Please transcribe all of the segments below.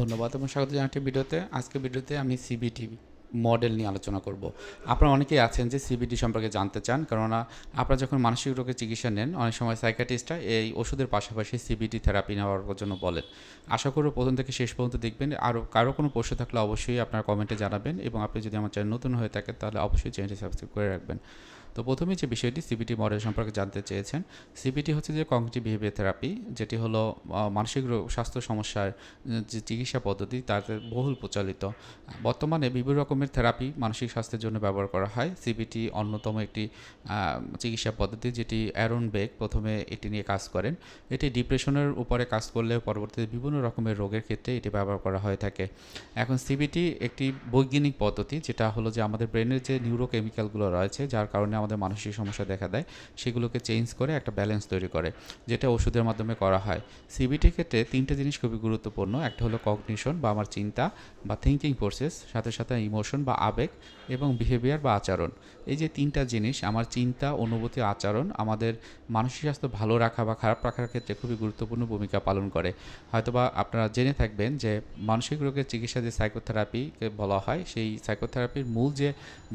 ধন্যবাদ এবং স্বাগত জানাচ্ছি ভিডিওতে। আজকে ভিডিওতে আমি সিবিটি মডেল নিয়ে আলোচনা করব। আপনারা অনেকেই আছেন যে সিবিটি সম্পর্কে জানতে চান, কেননা আপনারা যখন মানসিক রোগের চিকিৎসা নেন, অনেক সময় সাইকাটিস্টরা এই ওষুধের পাশাপাশি সিবিটি থেরাপি নেওয়ার জন্য বলেন। আশা করব প্রথম থেকে শেষ পর্যন্ত দেখবেন। আরও কারও কোনো প্রশ্ন থাকলে অবশ্যই আপনার কমেন্টে জানাবেন এবং আপনি যদি আমার চ্যানেল নতুন হয়ে থাকেন, তাহলে অবশ্যই চ্যানেলটি সাবস্ক্রাইব করে রাখবেন। তো প্রথমে যে বিষয়টি সিবিটি মডেল সম্পর্কে জানতে চেয়েছেন সিবিটি হচ্ছে যে কগনিটিভ বিহেভিয়ার থেরাপি, যেটি হলো মানসিক স্বাস্থ্য সমস্যার যে চিকিৎসা পদ্ধতি তাতে বহুল প্রচলিত। বর্তমানে বিভিন্ন রকমের থেরাপি মানসিক স্বাস্থ্যের জন্য ব্যবহার করা হয়। সিবিটি অন্যতম একটি চিকিৎসা পদ্ধতি, যেটি অ্যারন বেগ প্রথমে এটি নিয়ে কাজ করেন। এটি ডিপ্রেশনের উপরে কাজ করলে পরবর্তীতে বিভিন্ন রকমের রোগের ক্ষেত্রে এটি ব্যবহার করা হয়ে থাকে। এখন সিবিটি একটি বৈজ্ঞানিক পদ্ধতি, যেটা হলো যে আমাদের ব্রেনের যে নিউরোকেমিক্যালগুলো রয়েছে, যার কারণে আমাদের মানসিক সমস্যা দেখা দেয়, সেগুলোকে চেঞ্জ করে একটা ব্যালেন্স তৈরি করে, যেটা ওষুধের মাধ্যমে করা হয়। সিবিটির ক্ষেত্রে তিনটে জিনিস খুবই গুরুত্বপূর্ণ, একটা হলো কগনিশন বা আমার চিন্তা বা থিঙ্কিং প্রসেস সাথে সাথে ইমোশন বা আবেগ এবং বিহেভিয়ার বা আচরণ। এই যে তিনটা জিনিস, আমার চিন্তা, অনুভূতি, আচরণ আমাদের মানসিক স্বাস্থ্য ভালো রাখা বা খারাপ রাখার ক্ষেত্রে খুবই গুরুত্বপূর্ণ ভূমিকা পালন করে। হয়তোবা আপনারা জেনে থাকবেন যে মানসিক রোগের চিকিৎসা যে সাইকোথেরাপিকে বলা হয়, সেই সাইকোথেরাপির মূল যে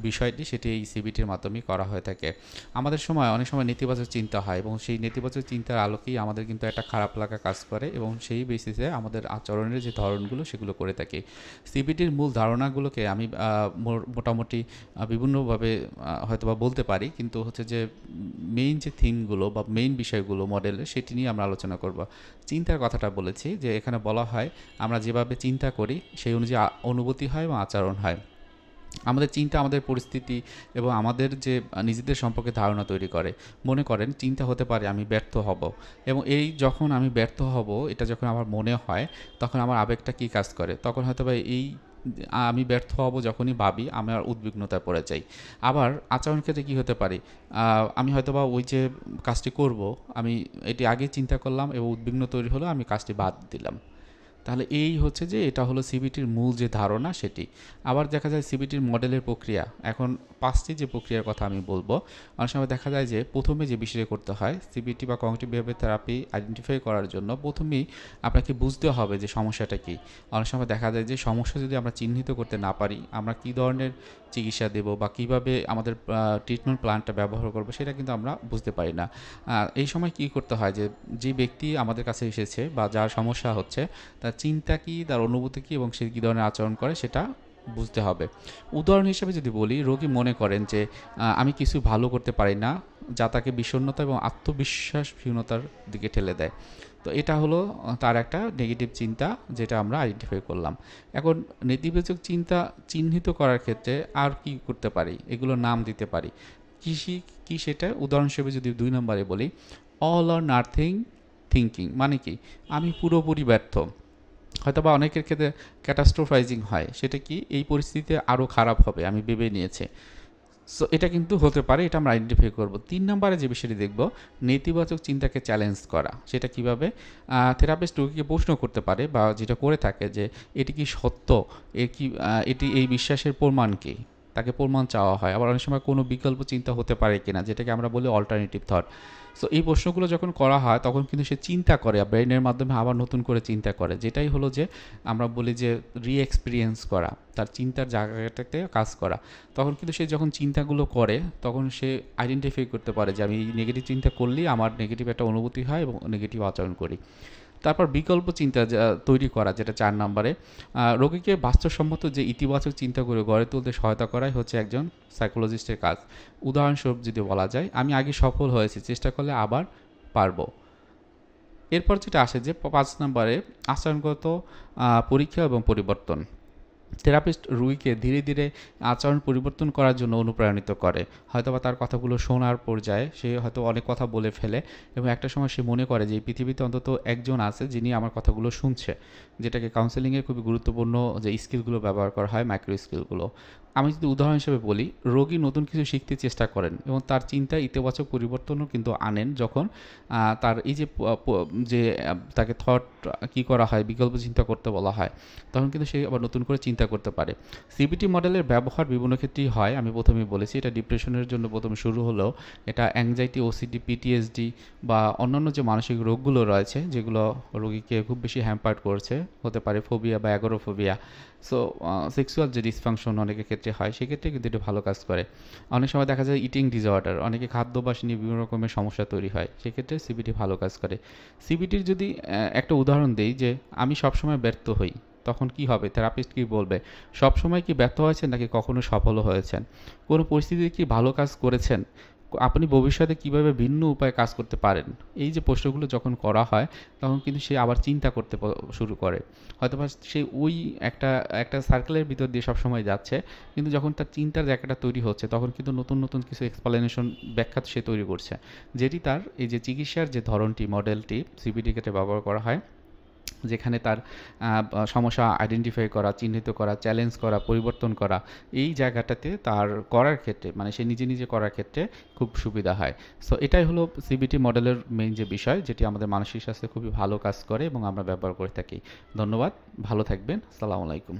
বিষয়টি, সেটি এই সিবিটির মাধ্যমেই করা হয়ে। থাকে। আমাদের সময় অনেক সময় নেতিবাচক চিন্তা হয় এবং সেই নেতিবাচক চিন্তার আলোকেই আমাদের কিন্তু একটা খারাপ লাগা কাজ করে এবং সেই বেসিসে আমাদের আচরণের যে ধরনগুলো সেগুলো করে থাকি। সিবিটির মূল ধারণাগুলোকে আমি মোটামুটি বিভিন্নভাবে হয়তোবা বলতে পারি। কিন্তু হচ্ছে যে মেইন যে থিমগুলো বা মেইন বিষয়গুলো মডেলের সেটি নিয়ে আমরা আলোচনা করব। চিন্তার কথাটা বলেছি যে, এখানে বলা হয়, আমরা যেভাবে চিন্তা করি, সেই অনুযায়ী অনুভূতি হয় এবং আচরণ হয়। আমাদের চিন্তা, আমাদের পরিস্থিতি এবং আমাদের যে নিজেদের সম্পর্কে ধারণা তৈরি করে। মনে করেন, চিন্তা হতে পারে আমি ব্যর্থ হব এবং এই যখন আমি ব্যর্থ হব, এটা যখন আমার মনে হয়, তখন আমার আবেগটা কী কাজ করে? তখন হয়তো বা এই, আমি ব্যর্থ হব যখনই ভাবি আমার উদ্বিগ্নতায় পড়ে যাই। আবার আচরণ ক্ষেত্রে কী হতে পারে? আমি হয়তোবা ওই যে কাজটি করব, আমি এটি আগে চিন্তা করলাম এবং উদ্বিগ্ন তৈরি হলো, আমি কাজটি বাদ দিলাম। তাহলে এই হচ্ছে যে এটা হলো সিবিটির মূল যে ধারণা সেটি। আবার দেখা যায় সিবিটির মডেলের প্রক্রিয়া। এখন পাঁচটি যে প্রক্রিয়ার কথা আমি বলব, অনেক সময় দেখা যায় যে প্রথমে যে বিষয়ে করতে হয়, সিবিটি বা কগনিটিভ বিহেভিয়ার থেরাপি আইডেন্টিফাই করার জন্য প্রথমেই আপনাকে বুঝতে হবে যে সমস্যাটা কী। অনেক সময় দেখা যায় যে সমস্যা যদি আমরা চিহ্নিত করতে না পারি, আমরা কী ধরনের চিকিৎসা দেব বা কীভাবে আমাদের ট্রিটমেন্ট প্ল্যানটা ব্যবহার করব সেটা কিন্তু আমরা বুঝতে পারি না। এই সময় কি করতে হয় যে যে ব্যক্তি আমাদের কাছে এসেছে বা যার সমস্যা হচ্ছে, তার চিন্তা কী, তার অনুভূতি কী এবং সে কী ধরনের আচরণ করে সেটা বুঝতে হবে। উদাহরণ হিসেবে যদি বলি, রোগী মনে করেন যে আমি কিছু ভালো করতে পারি না, যা তাকে বিষণ্ণতা এবং আত্মবিশ্বাস আত্মবিশ্বাসহীনতার দিকে ঠেলে দেয়। তো এটা হলো তার একটা নেগেটিভ চিন্তা যেটা আমরা আইডেন্টিফাই করলাম। এখন নেতিবাচক চিন্তা চিহ্নিত করার ক্ষেত্রে আর কি করতে পারি এগুলো নাম দিতে পারি। কৃষি কি সেটা? উদাহরণ হিসেবে যদি দুই নম্বরে বলি অল আর নার্থিং থিঙ্কিং মানে কি, আমি পুরোপুরি ব্যর্থ। হয়তো বা অনেকের ক্ষেত্রে ক্যাটাস্ট্রোফাইজিং হয়। সেটা কি? এই পরিস্থিতিতে আরও খারাপ হবে, আমি ভেবে নিয়েছে। সো এটা কিন্তু হতে পারে, এটা আমরা আইডেন্টিফাই করব। তিন নম্বরে যে বিষয়টি দেখব, নেতিবাচক চিন্তাকে চ্যালেঞ্জ করা। সেটা কীভাবে? থেরাপিস্ট রোগীকে প্রশ্ন করতে পারে বা যেটা করে থাকে যে, এটি কি সত্য? এ কি এটি, এই বিশ্বাসের প্রমাণ কি? তাকে প্রমাণ চাওয়া হয়। আবার অনেক সময় কোনো বিকল্প চিন্তা হতে পারে কিনা, যেটাকে আমরা বলি অল্টারনেটিভ থট সো এই প্রশ্নগুলো যখন করা হয়, তখন কিন্তু সে চিন্তা করে ব্রেনের মাধ্যমে আবার নতুন করে চিন্তা করে। যেটাই হলো যে, আমরা বলি যে রি এক্সপিরিয়েন্স করা, তার চিন্তার জায়গাটাতে কাজ করা। তখন কিন্তু সে যখন চিন্তাগুলো করে, তখন সে আইডেন্টিফাই করতে পারে যে, আমি নেগেটিভ চিন্তা করলেই আমার নেগেটিভ একটা অনুভূতি হয় এবং নেগেটিভ আচরণ করি। তারপর বিকল্প চিন্তা তৈরি করা, যেটা চার নম্বরে রোগীকে বাস্তবসম্মত যে ইতিবাচক চিন্তা করে গড়ে তুলতে সহায়তা করাই হচ্ছে একজন সাইকোলজিস্টের কাজ। উদাহরণস্বরূপ যদি বলা যায়, আমি আগে সফল হয়েছি, চেষ্টা করলে আবার পারব। এরপর যেটা আসে যে, পাঁচ নম্বরে আচরণগত পরীক্ষা এবং পরিবর্তন। থেরাপিস্ট রুইকে ধীরে ধীরে আচরণ পরিবর্তন করার জন্য অনুপ্রাণিত করে। হয়তোবা তার কথাগুলো শোনার পর্যায়ে সে হয়তো অনেক কথা বলে ফেলে এবং একটা সময় সে মনে করে যে, এই পৃথিবীতে অন্তত একজন আছে যিনি আমার কথাগুলো শুনছে। যেটাকে কাউন্সেলিংয়ে খুবই গুরুত্বপূর্ণ যে স্কিলগুলো ব্যবহার করা হয় মাইক্রো স্কিলগুলো আমি যদি উদাহরণ হিসেবে বলি, রোগী নতুন কিছু শিখতে চেষ্টা করেন এবং তার চিন্তায় ইতিবাচক পরিবর্তনও কিন্তু আনেন যখন তার এই যে যে তাকে থট কি করা হয়, বিকল্প চিন্তা করতে বলা হয়, তখন কিন্তু সে আবার নতুন করে চিন্তা করতে পারে। সিবিটি মডেলের ব্যবহার বিভিন্ন ক্ষেত্রেই হয়, আমি প্রথমেই বলেছি, এটা ডিপ্রেশনের জন্য প্রথমে শুরু হলেও এটা অ্যাংজাইটি ওসিডি পিটিএসডি বা অন্যান্য যে মানসিক রোগগুলো রয়েছে, যেগুলো রোগীকে খুব বেশি হ্যাম্পার্ড করছে, হতে পারে ফোবিয়া বা অ্যাগোরোফোবিয়া সো সেক্সুয়াল যে ডিসফাংশন অনেকের ক্ষেত্রে হয়, সেক্ষেত্রে কিন্তু এটা ভালো কাজ করে। অনেক সময় দেখা যায় ইটিং ডিসঅর্ডার অনেকে খাদ্যাভ্যাস নিয়ে বিভিন্ন রকমের সমস্যা তৈরি হয়, সেক্ষেত্রে সিবিটি ভালো কাজ করে। সিবিটির যদি একটা উদাহরণ দিই যে, আমি সবসময় ব্যর্থ হই, তখন কি হবে? থেরাপিস্ট কি বলবে? সবসময় কি ব্যর্থ হয়েছেন নাকি কখনো সফলও হয়েছেন? কোনো পরিস্থিতিতে কি ভালো কাজ করেছেন? আপনি ভবিষ্যতে কীভাবে ভিন্ন উপায়ে কাজ করতে পারেন? এই যে প্রশ্নগুলো যখন করা হয়, তখন কিন্তু সে আবার চিন্তা করতে শুরু করে। হয়তো সে ওই একটা একটা সার্কেলের ভিতর দিয়ে সবসময় যাচ্ছে, কিন্তু যখন তার চিন্তার জায়গাটা তৈরি হচ্ছে, তখন কিন্তু নতুন নতুন কিছু এক্সপ্লেনেশন ব্যাখ্যা সে তৈরি করছে। যেটি তার এই যে চিকিৎসার যে ধরনটি মডেলটি সিবিডি ক্ষেত্রে ব্যবহার করা হয় যেখানে তার সমস্যা আইডেন্টিফাই করা, চিহ্নিত করা চ্যালেঞ্জ করা, পরিবর্তন করা, এই জায়গাটাতে তার করার ক্ষেত্রে মানে সে নিজে নিজে করার ক্ষেত্রে খুব সুবিধা হয়। সো এটাই হলো সিবিটি মডেলের মেইন যে বিষয়, যেটি আমাদের মানসিক স্বাস্থ্যে খুবই ভালো কাজ করে এবং আমরা ব্যবহার করে থাকি। ধন্যবাদ, ভালো থাকবেন সালাম আলাইকুম।